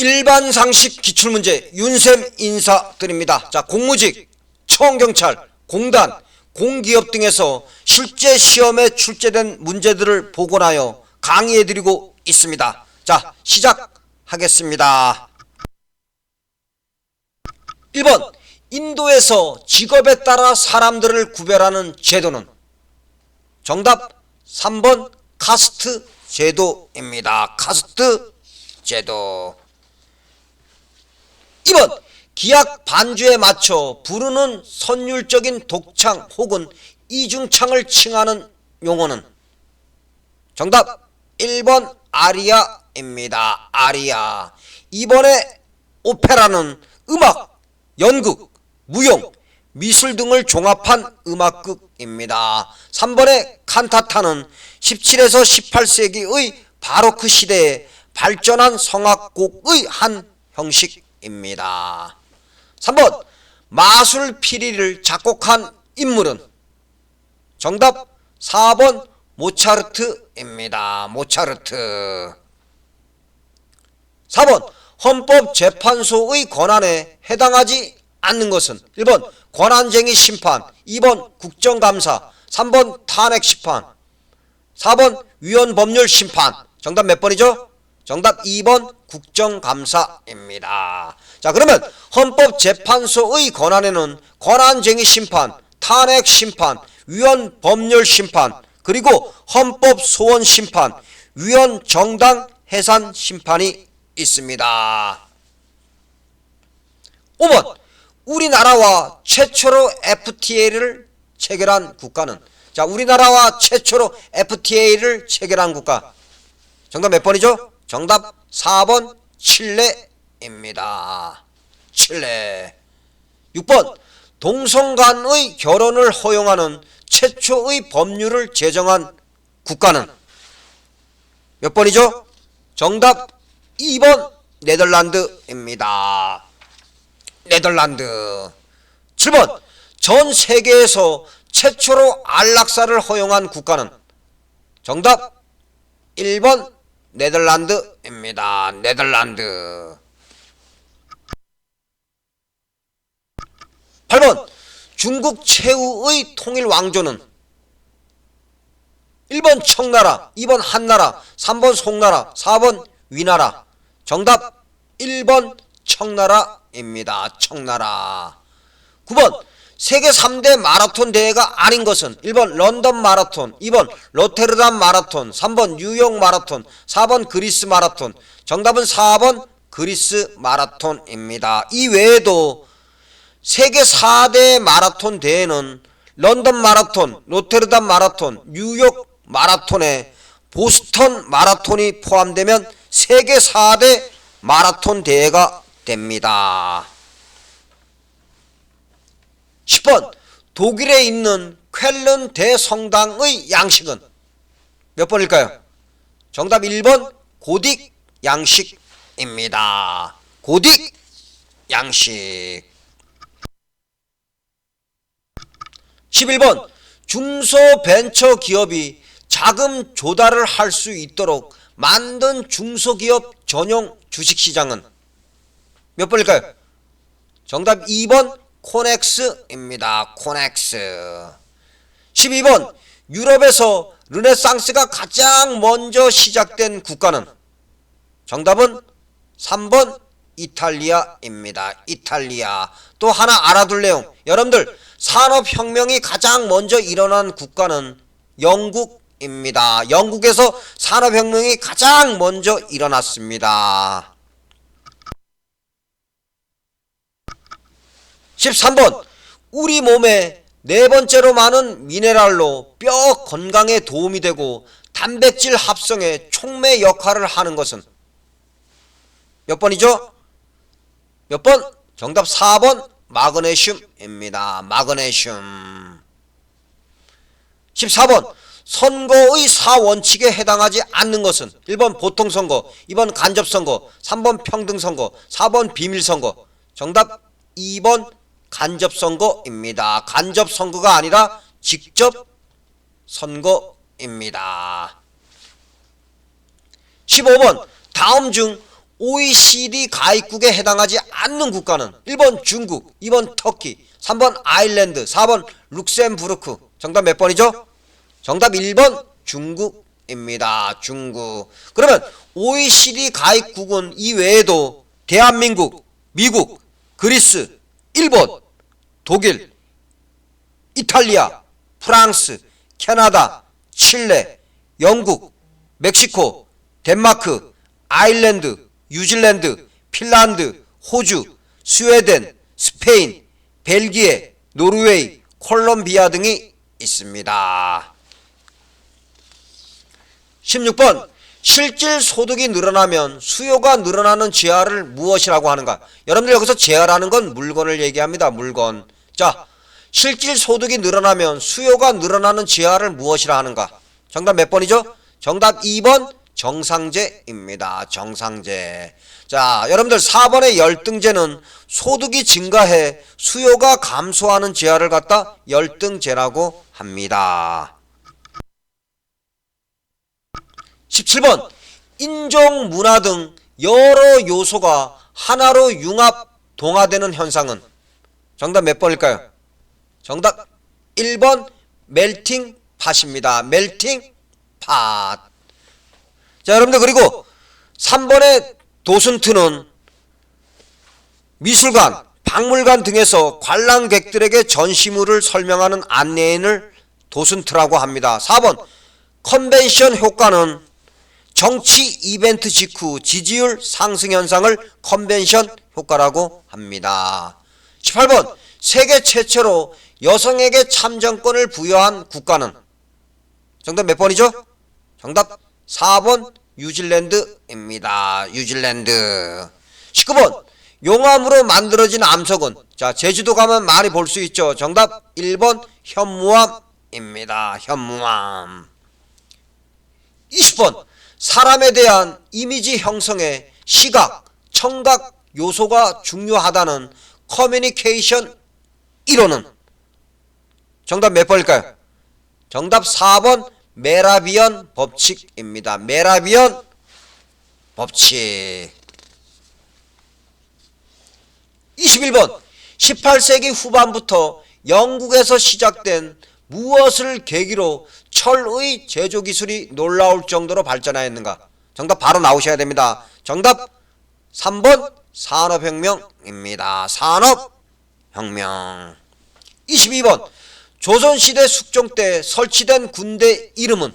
일반 상식 기출문제 윤쌤 인사드립니다. 자, 공무직, 청경찰, 공단, 공기업 등에서 실제 시험에 출제된 문제들을 복원하여 강의해드리고 있습니다. 자, 시작하겠습니다. 1번 인도에서 직업에 따라 사람들을 구별하는 제도는 정답 3번 카스트 제도입니다. 카스트 제도 2번 기악 반주에 맞춰 부르는 선율적인 독창 혹은 이중창을 칭하는 용어는 정답 1번 아리아입니다. 아리아 2번의 오페라는 음악, 연극, 무용, 미술 등을 종합한 음악극입니다. 3번의 칸타타는 17에서 18세기의 바로크 시대에 발전한 성악곡의 한 형식 입니다. 3번 마술 피리를 작곡한 인물은? 정답 4번 모차르트입니다. 모차르트. 4번 헌법재판소의 권한에 해당하지 않는 것은? 1번 권한쟁의 심판. 2번 국정감사. 3번 탄핵심판. 4번 위헌법률 심판. 정답 몇 번이죠? 정답 2번 국정감사입니다. 자 그러면 헌법재판소의 권한에는 권한쟁의 심판, 탄핵 심판, 위헌 법률 심판 그리고 헌법 소원 심판, 위헌 정당 해산 심판이 있습니다. 5번 우리나라와 최초로 FTA를 체결한 국가는 자 우리나라와 최초로 FTA를 체결한 국가 정답 몇 번이죠? 정답 4번 칠레입니다. 칠레 6번 동성 간의 결혼을 허용하는 최초의 법률을 제정한 국가는 몇 번이죠? 정답 2번 네덜란드입니다. 네덜란드 7번 전 세계에서 최초로 안락사를 허용한 국가는 정답 1번 네덜란드입니다. 네덜란드 8번 중국 최후의 통일 왕조는 1번 청나라, 2번 한나라, 3번 송나라, 4번 위나라. 정답 1번 청나라입니다. 청나라. 9번 세계 3대 마라톤 대회가 아닌 것은 1번 런던 마라톤, 2번 로테르담 마라톤, 3번 뉴욕 마라톤, 4번 그리스 마라톤. 정답은 4번 그리스 마라톤입니다. 이 외에도 세계 4대 마라톤 대회는 런던 마라톤, 로테르담 마라톤, 뉴욕 마라톤에 보스턴 마라톤이 포함되면 세계 4대 마라톤 대회가 됩니다. 10번 독일에 있는 쾰른 대성당의 양식은 몇 번일까요? 정답 1번 고딕 양식입니다. 고딕 양식 11번 중소벤처기업이 자금 조달을 할 수 있도록 만든 중소기업 전용 주식시장은 몇 번일까요? 정답 2번 코넥스입니다. 코넥스 12번 유럽에서 르네상스가 가장 먼저 시작된 국가는 정답은 3번 이탈리아입니다. 이탈리아 또 하나 알아둘 내용 여러분들 산업혁명이 가장 먼저 일어난 국가는 영국입니다. 영국에서 산업혁명이 가장 먼저 일어났습니다. 13번 우리 몸에 네 번째로 많은 미네랄로 뼈 건강에 도움이 되고 단백질 합성에 촉매 역할을 하는 것은 몇 번이죠? 몇 번? 정답 4번 마그네슘입니다. 마그네슘 14번 선거의 사원칙에 해당하지 않는 것은 1번 보통선거, 2번 간접선거, 3번 평등선거, 4번 비밀선거 정답 2번 간접 선거입니다. 간접 선거가 아니라 직접 선거입니다. 15번 다음 중 OECD 가입국에 해당하지 않는 국가는 1번 중국, 2번 터키, 3번 아일랜드, 4번 룩셈부르크. 정답 몇 번이죠? 정답 1번 중국입니다. 중국. 그러면 OECD 가입국은 이외에도 대한민국, 미국, 그리스, 일본, 독일, 이탈리아, 프랑스, 캐나다, 칠레, 영국, 멕시코, 덴마크, 아일랜드, 뉴질랜드, 핀란드, 호주, 스웨덴, 스페인, 벨기에, 노르웨이, 콜롬비아 등이 있습니다. 16번 실질 소득이 늘어나면 수요가 늘어나는 지하를 무엇이라고 하는가? 여러분들 여기서 지하라는 건 물건을 얘기합니다. 물건. 자, 실질 소득이 늘어나면 수요가 늘어나는 지하를 무엇이라 하는가? 정답 몇 번이죠? 정답 2번 정상제입니다. 정상제. 자, 여러분들 4번의 열등제는 소득이 증가해 수요가 감소하는 지하를 갖다 열등제라고 합니다. 17번 인종, 문화 등 여러 요소가 하나로 융합, 동화되는 현상은 정답 몇 번일까요? 정답 1번 멜팅 팟입니다. 멜팅 팟. 자, 여러분들 그리고 3번의 도슨트는 미술관, 박물관 등에서 관람객들에게 전시물을 설명하는 안내인을 도슨트라고 합니다. 4번 컨벤션 효과는 정치 이벤트 직후 지지율 상승 현상을 컨벤션 효과라고 합니다. 18번 세계 최초로 여성에게 참정권을 부여한 국가는 정답 몇 번이죠? 정답 4번 뉴질랜드입니다. 뉴질랜드. 19번 용암으로 만들어진 암석은 자 제주도 가면 많이 볼 수 있죠. 정답 1번 현무암입니다. 현무암. 20번 사람에 대한 이미지 형성에 시각, 청각 요소가 중요하다는 커뮤니케이션 이론은 정답 몇 번일까요? 정답 4번 메라비언 법칙입니다. 메라비언 법칙 21번 18세기 후반부터 영국에서 시작된 무엇을 계기로 철의 제조 기술이 놀라울 정도로 발전하였는가? 정답 바로 나오셔야 됩니다. 정답 3번 산업혁명입니다. 산업혁명 22번 조선시대 숙종 때 설치된 군대 이름은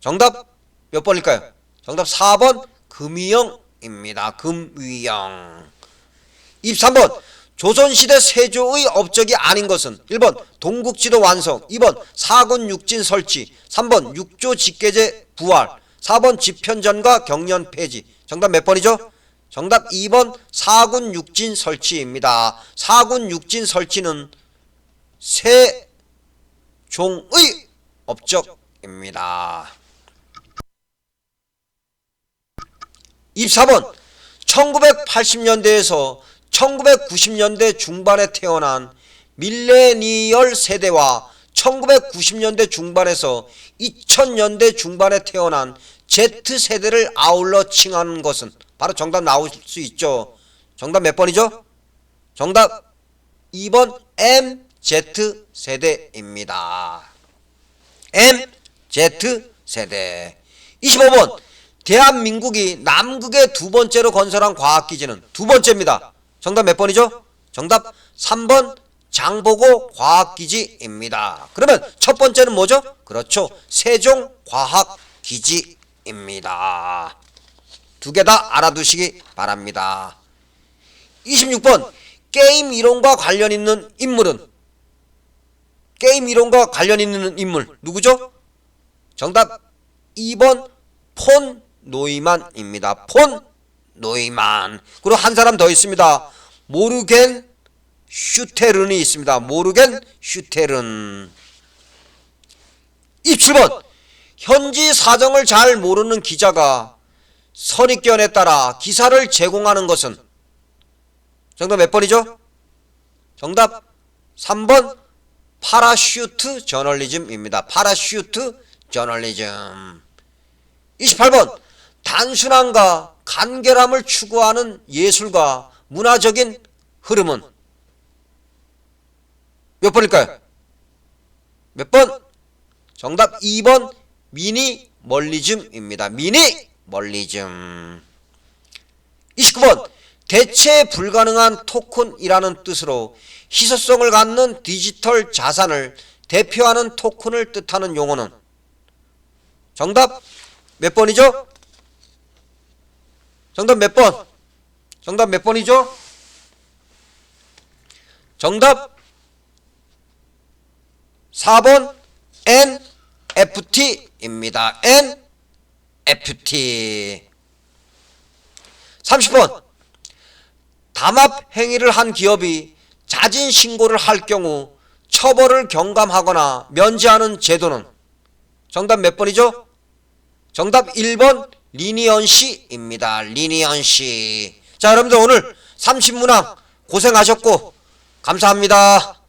정답 몇 번일까요? 정답 4번 금위영입니다. 금위영 23번 조선시대 세조의 업적이 아닌 것은 1번 동국지도 완성 2번 사군 육진 설치 3번 육조 직계제 부활 4번 집현전과 경련 폐지 정답 몇 번이죠? 정답 2번 사군 육진 설치입니다. 사군 육진 설치는 세종의 업적입니다. 24번 1980년대에서 1990년대 중반에 태어난 밀레니얼 세대와 1990년대 중반에서 2000년대 중반에 태어난 Z세대를 아울러 칭하는 것은 바로 정답 나올 수 있죠. 정답 몇 번이죠? 정답 2번 MZ세대입니다. MZ세대 25번 대한민국이 남극의 두 번째로 건설한 과학기지는 두 번째입니다. 정답 몇 번이죠? 정답 3번 장보고 과학기지입니다. 그러면 첫 번째는 뭐죠? 그렇죠. 세종과학기지입니다. 두 개 다 알아두시기 바랍니다. 26번 게임 이론과 관련 있는 인물은 게임 이론과 관련 있는 인물 누구죠? 정답 2번 폰 노이만입니다. 폰 노이만. 그리고 한 사람 더 있습니다. 모르겐 슈테른이 있습니다. 모르겐 슈테른. 27번. 현지 사정을 잘 모르는 기자가 선입견에 따라 기사를 제공하는 것은 정답 몇 번이죠? 정답 3번 파라슈트 저널리즘입니다. 파라슈트 저널리즘. 28번 단순함과 간결함을 추구하는 예술과 문화적인 흐름은 몇 번일까요? 몇 번? 정답 2번 미니멀리즘입니다. 미니멀리즘. 29번 대체 불가능한 토큰이라는 뜻으로 희소성을 갖는 디지털 자산을 대표하는 토큰을 뜻하는 용어는 정답 몇 번이죠? 정답 몇 번? 정답 몇 번이죠? 정답 4번 NFT입니다. NFT 30번 담합 행위를 한 기업이 자진 신고를 할 경우 처벌을 경감하거나 면제하는 제도는 정답 몇 번이죠? 정답 1번 리니언시입니다. 리니언시. 자, 여러분들 오늘 30문항 고생하셨고 감사합니다.